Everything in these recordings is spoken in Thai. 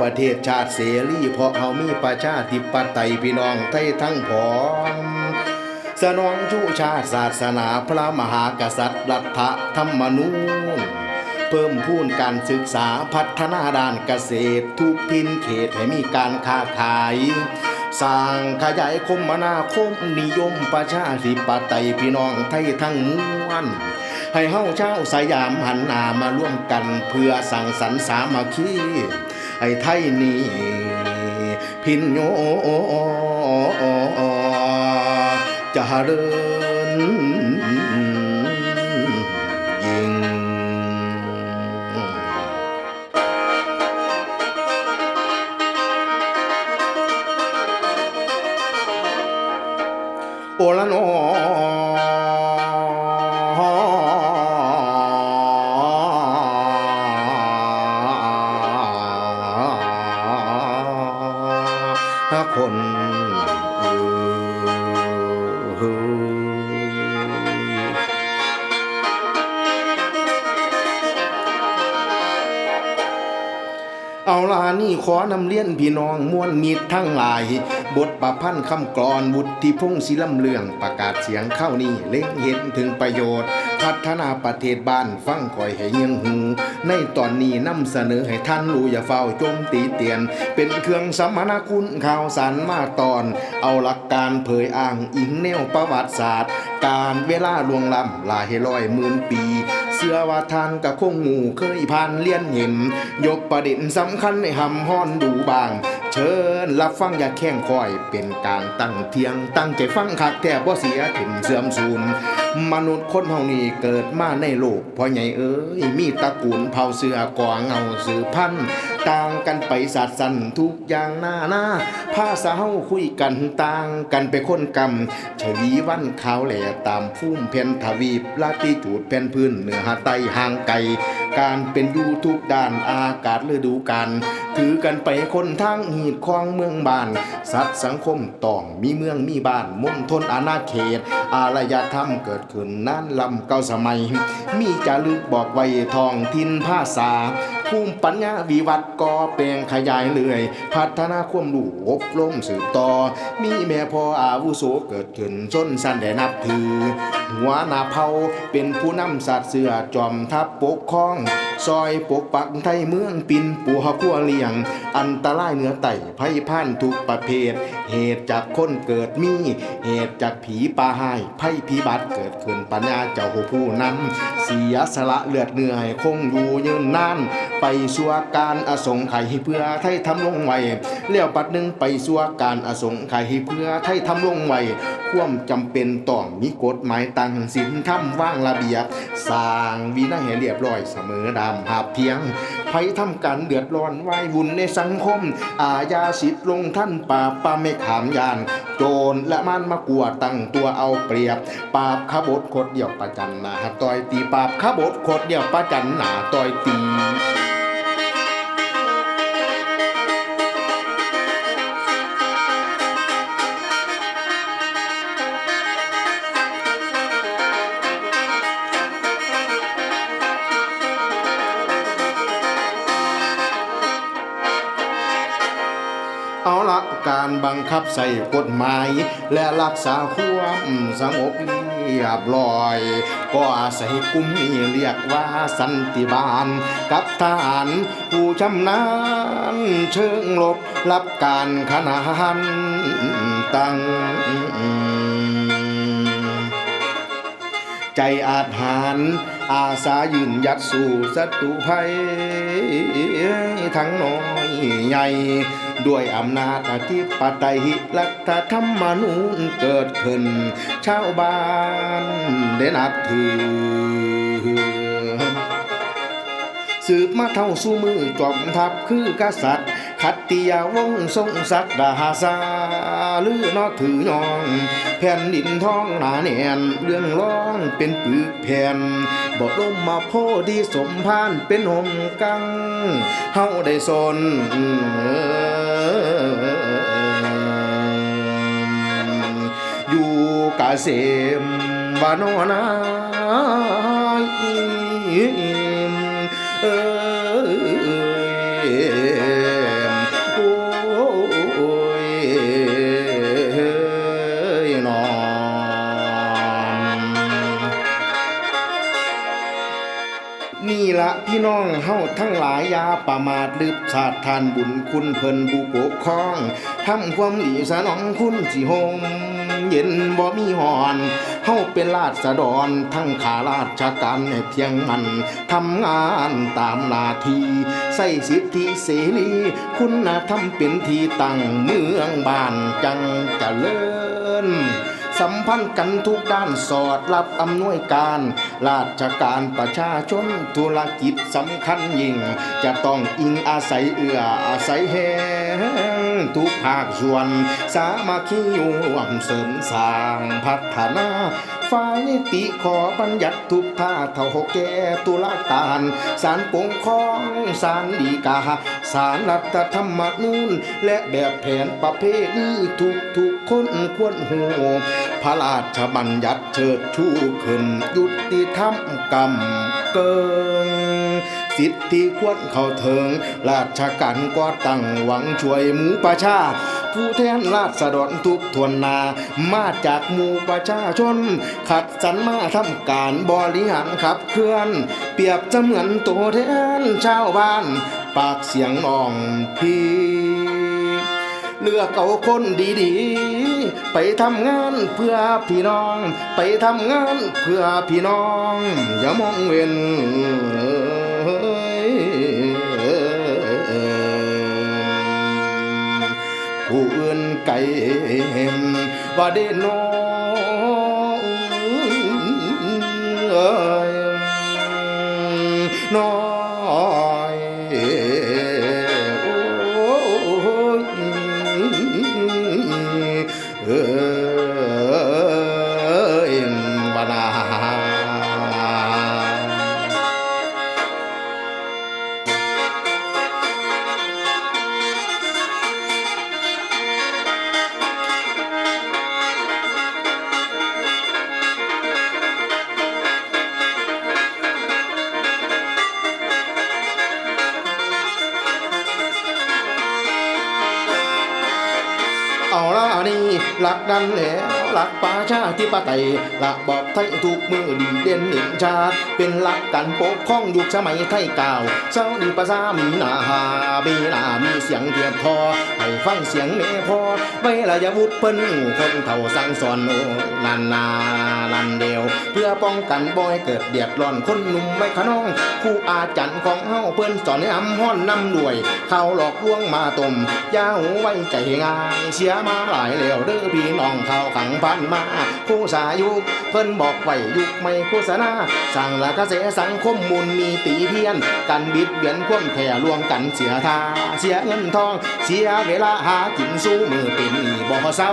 ประเทศชาติเสรีเพราะเฮามีประชาธิปไตยพี่น้องไทยทั้งผองสนองชูชาติศาสนาพระมหากษัตริย์รัฐธรรมนูญเพิ่มพูนการศึกษาพัฒนาด้านเกษตร ทุกทินเขตให้มีการค้าขาย สร้างขยายคมนาคมนิยมประชาธิปไตยพี่น้องไทยทั้งมวลให้เฮาเจ้าสยามหันหน้ามาร่วมกันเพื่อสั่งสรรสามัคคี ให้ไทยนี้พินโยจะเริญยิ่งโอละน เอาลานี่ขอนำเลี้ยนพี่น้องม้วนมีดทั้งหลาย บทประพันธ์คำกรอนบุตรที่พงศิลำเลืองประกาศเสียงเข้านี่เล็งเห็นถึงประโยชน์ พัฒนาประเทศบ้านฟังคอยให้ยียงหู ในตอนนี้นำเสนอให้ท่านรู้อย่าเฝ้าจมตีเตียน เป็นเครื่องสมนาคุณข่าวสารมาตอน เอาหลักการเผยอ้างอิงแนวประวัติศาสตร์ การเวลาลวงล้ำหลายร้อยหมื่นปี เสื้อว่าทานกับคงหมูเคยผ่านเลียนเห็น ยกประเด็นสำคัญให้หำห้อนดูบาง เชิญรับฟังอย่าแข้งคอย เป็นการตั้งเทียงตั้งใจฟังคักแทบบ่เสียถิ่มเสื่อมสูญมนุษย์คนเฮานี่เกิดมาในโลกพ่อใหญ่เอ้ยมีตระกูลเผ่าเสือกอเงาสือพันต่างกันไปสัดสันทุกอย่างหน้าหน้าภาษาเฮาคุยกันต่างกันไปคนกรรมชวีวันขาวแหล่ตามภูมิเพนทวีปลาติจูดแผ่นพื้นเหนือหาใต้ห่างไกล การเป็นยูทุกด้านอากาศฤดูกาลถือกันไปคนทางหีดคลองเมืองบ้าน สัตว์สังคมต้องมีเมืองมีบ้านมณฑลอาณาเขต อารยธรรมเกิดขึ้นนานลำเก่าสมัย มีจารึกบอกไว้ทองทินภาษาภูมิปัญญาวิวัฒน์ก่อแปลงขยายเรื่อย พัฒนาความรู้อบรมสืบต่อ มีแม่พ่ออาวุโสเกิดขึ้นจนสั้นได้นับถือ หัวหน้าเผาเป็นผู้นำสัตว์เสือจอมทัพปกครองซอยปกปักไทยเมืองปินปูหขัวเลียง อันตรายเหนือไต่ไพ่พ่านทุกประเภท เหตุจากคนเกิดมี เหตุจากผีปลาหายไพ่พิบัติเกิดขึ้นปัญญาเจ้าผู้นำเสียสละเลือดเหนื่อยคงอยู่ยืนนานไปสัวการอสงไขยเพื่อไทยทำลงไว้เลี้ยวปัดหนึ่งไปสัวการอสงไขยเพื่อไทยทำลงไว้ความจำเป็นต้องมีกฎหมายตั้งสินถ้ำว่างระเบียบสร้างวินัยให้เรียบร้อยเสมอดำหาเพียง ไผทำการเดือดร้อนวายวุ่นในสังคม อาญาสิทธิ์ลงท่านป่าบปาไม่ขามยาน โจรและมันมากลัวตั้งตัวเอาเปรียบปราบขบฏโคดเดี่ยวประจันหนาต่อยตีปราบขบฏโคดเดี่ยวประจันหนาต่อยตี การบังคับใส่กฎหมาย และรักษาความสงบเรียบร้อย ก็อาศัยกลุ่มเรียกว่าสันติบาล กับทหารผู้ชำนาญเชิงลบรับการขนานตั้งใจอาจหารอาสายืนยัดสู่ศัตรูภัยทั้งน้อยใหญ่ ด้วยอำนาจอธิปไตยรัฐธรรมนูญเกิดขึ้น ชาวบ้านได้นับถือสืบมาเท่าสู้มือจอมทัพคือกษัตริย์ ขัตติยาวงศ์ทรงศักดาสาลือนอถือยอง แผ่นดินท้องหนาแน่นเรื่องร้องเป็นปึกแผ่นบ่ลมมาโพที่สมพานเป็นหมกังเฮาได้สนอ อยู่กาเสมบานอนาย พี่น้องเฮาทั้งหลายยาประมาทลืบศาสตร์ทานบุญคุณเพิ่นผู้ปกครองทำความดีสนองคุณสิโฮมเย็นบ่มีหอนเฮาเป็นราษฎรทั้งข้าราชการให้เพียงมันทำงานตามหน้าที่ใส่สิทธิเสรี คุณธรรมเป็นที่ตั้งเมืองบ้านจังจะเจริญ สัมพันธ์กันทุกด้านสอดรับอำนวยการ ราชการประชาชนธุรกิจสำคัญยิ่ง จะต้องอิงอาศัยเอื้ออาศัยแหงทุกภาคส่วน สามัคคีอยู่ร่วมเสริมสร้างพัฒนาฝ่ายนิติขอบัญญัติทุกท่าเท่าหกแก่ตุลาการศาลปกครองศาลฎีกาศาลรัฐธรรมนูญและแบบแผนประเภทนี้ทุกทุกคนควรหูพระราชบัญญัติเชิดชูขึ้นยุติธรรมกรรมเกิงสิทธิควรเข้าถึง ราชการก็ตั้งหวังช่วยหมูประชา ผู้แทนราษฎรทุกทวนนา มาจากหมู่ประชาชน ขัดสรรมาทำการบริหารขับเคลื่อน เปรียบเสมือนตัวแทนชาวบ้าน ปากเสียงน้องพี่เลือกเอาคนดีๆ ไปทำงานเพื่อพี่น้อง ไปทำงานเพื่อพี่น้อง อย่ามองเว้น ผู้อื่นไก่ว่าเด่นน้องเอ้ยน้อย ลักดันแหล้ว หลักประชาธิปไตยหลักบอกไทยทุกมือดีเด่นหนึ่งชาติเป็นหลักการปกครองยุคสมัยไทยเก่าเศร้าดีภาษามีหนาหามีนามีเสียงเทียบทอให้ฟังเสียงแม่พอไว้ละยาวุธเปิ้นคนเท่าสั่งสอนโอ้นันนานันเดียว เพื่อป้องกันบ่ให้เกิดเดือดร้อนคนหนุ่มไม่ขนองครูอาจารย์ของเฮาเปิ้นสอนให้อำห้อนนำด้วย เขาหลอกลวงมาตมยาหูไว้ใจง่ายเสียมาหลายแล้วเด้อพี่น้องเขาขังพันมาคู่สายุคเพิ่นบอกไว้ยุคไม่โฆษณาสั่งละกระแสสังคมมูลมีตีเทียน กันบิดเบียนความแผ่ลวงกันเสียทาเสียเงินทอง เสียเวลาหากินสู้มือเป็นมีบ่เศร้า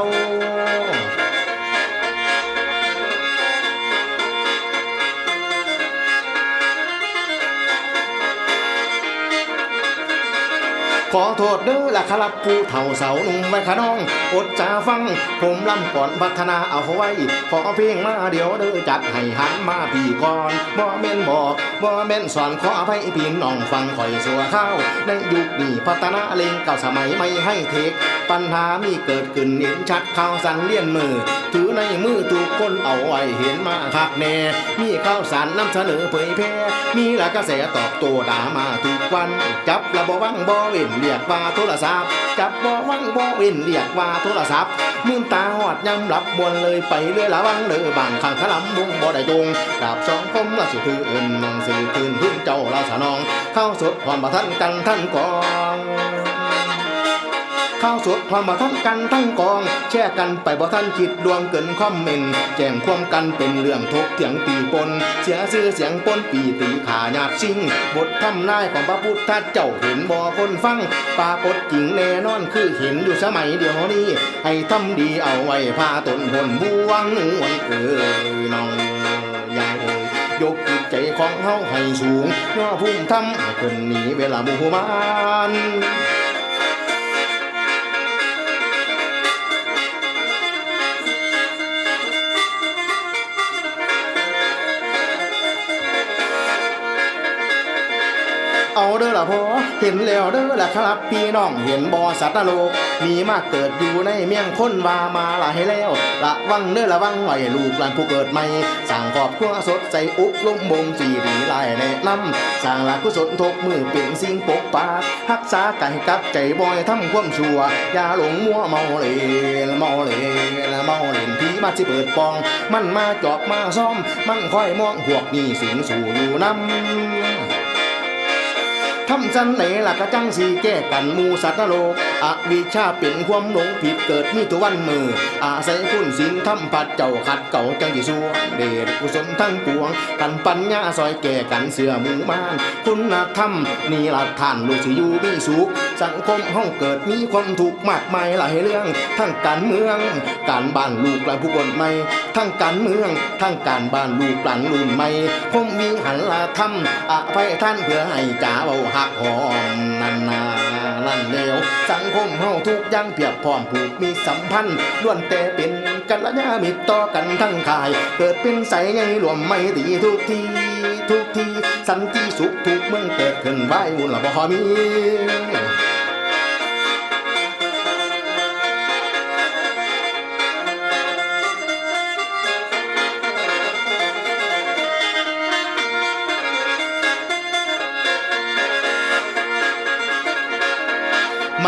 ขอโทษเด้อละครับผู้เฒ่าเสาหนุ่มไว้ขน้อง อดจาฟัง ผมลำก่อนพัฒนาเอาไว้ ขอเพลงมาเดี๋ยวเด้อจัดให้หันมาพี่ก่อนบ่เม่นบอก บ่แม่นสอนขออภัยพี่น้องฟังข่อยสัวข้าวในยุคนี้พัฒนาเลงเก่าสมัยไม่ให้เทค ปัญหามีเกิดขึ้นเห็นชัดข่าวสันเลี่ยนมือ ถือในมือทุกคนเอาไว้เห็นมาคักแน่ มีข่าวสารนำเสนอเผยแพร่ มีหลายกระแสตอบโต้ด่ามาทุกวัน จับระบวังบ่เว้นเรียกว่าโทรศัพท์ จับบ่วังบ่เว้นเรียกว่าโทรศัพท์มื่นตาหอดยำหลับบวนเลยไปเรื่อยละวังเด้อบางข้างขลำบุงบ่ได้จงดาบสองคมละสิถือเอินนังสือคืนพื้นเจ้าราสนองเข้าสดความประทันกันท่านกองข้าวสดความบ่ท่านกันทั้งกอง แช่กันไปบ่ท่านคิดดวงเกินคอมเมนต์แจ้งความกันเป็นเรื่องทกเถียงตีปน เสียชื่อเสียงปนปีตีขาญาติชิงบททำนายของพระพุทธเจ้าเห็นบ่คนฟังปรากฏจริงแน่นอนคือเห็นอยู่สมัยเดียวนี้ ให้ทำดีเอาไว้พาตนผลบวงนวลเอ้ยน้องยายเอ้ย ยกจิตใจของเฮาให้สูงย่อพุ่มทำให้คนหนีเวลาบุหมาน เอาเด้อละพอเห็นแล้วเด้อละครับพี่น้องเห็นบอสัตว์นรกมีมากเกิดอยู่ในเมียงคนว่ามาหลายแล้วละวังเด้อละวังไว้ลูกหลานผู้เกิดใหม่สั่งครอบครัวสดใจอุกลุ่มบงจีรีลายแนะนำสั่งหละกุศลทกมือเป็นสิ่งปกปากรักษาไก่กับใจบอยทำความชั่วอย่าหลงมัวเมาเลนเมาเลนเมาเล่นผีมาสิเปิดปอง มันมาจอบมาซ่อม มันค่อยมองพวกนี้สิงสู่อยู่น้ำำสันไหนล่ะกะจังสีแก้กันมูสัตว์นรกอวิชาเป็นความหลงผิดเกิดมีตัววันมืออาศัยคุณศีลทำผัดเจ้าขัดเก่าจังยี่สัวเดชกุศลทั้งปวง กันปัญญาซอยแก่กันเสือหมูมาน คุณธรรมนี่ละท่านลูกสิอยู่มีสุขสังคมห้องเกิดมีความทุกข์มากมายหลายเรื่อง ทั้งการเมือง การบ้านลูกหลานผู้คนใหม่ทั้งการเมือง ทั้งการบ้านลูกหลานรุ่นใหม่คงมีหันละทำอภัยท่านเพื่อให้จ่าเบาหักหอมนันนานั่นเลวสังคมเฮาทุกอย่างเพียบพร้อมผูกมีสัมพันธ์ล้วนแต่เป็นกันละยามิตรต่อกันทั้งกาย เกิดเป็นใสไงรวมไม่ตีทุกทีทุกทีสันติสุขทุกเมืองเกิดขึ้นไว้วุ่นละบ่มี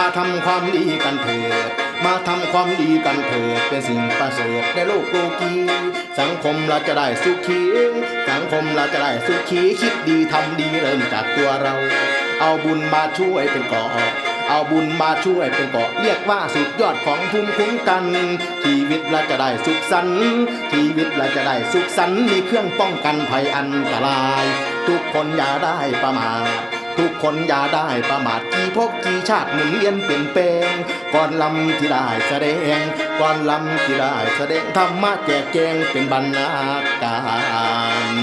มาทำความดีกันเถิด มาทำความดีกันเถิด เป็นสิ่งประเสริฐในโลกโลกี สังคมเราจะได้สุขีสังคมเราจะได้สุขีคิดดีทำดีเริ่มจากตัวเรา เอาบุญมาช่วยเป็นเกาะเอาบุญมาช่วยเป็นเกาะเรียกว่าสุดยอดของภูมิคุ้มกัน ชีวิตเราจะได้สุขสันต์ชีวิตเราจะได้สุขสันต์มีเครื่องป้องกันภัยอันตราย ทุกคนอย่าได้ประมาท ทุกคนอย่าได้ประมาทกี่ภพกี่ชาติหมุนเวียนเปลี่ยนแปลงก่อนลำที่ได้แสดงก่อนลำที่ได้แสดงธรรมะแจกแจงเป็นบรรณาการ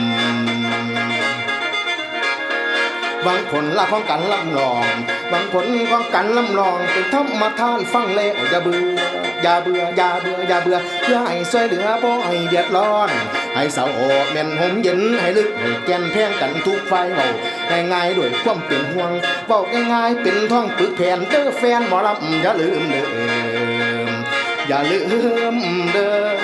บางผลละของกันลำลองบางผลของกันลำลองเป็นธรรมทานฟังแล้วอย่าเบื่ออย่าเบื่ออย่าเบื่ออย่าเบื่อเพื่อให้ช่วยเหลือพ่อให้เดือดร้อน ให้เสาออกแม่นหมเย็นให้ลึกให้แก่นแพงกันทุกไฟเบาง่ายๆด้วยความเป็นห่วงเบาง่ายๆเป็นท่องปึกแผ่นเด้อแฟนหมอลำอย่าลืมเด้ออย่าลืมเด้อ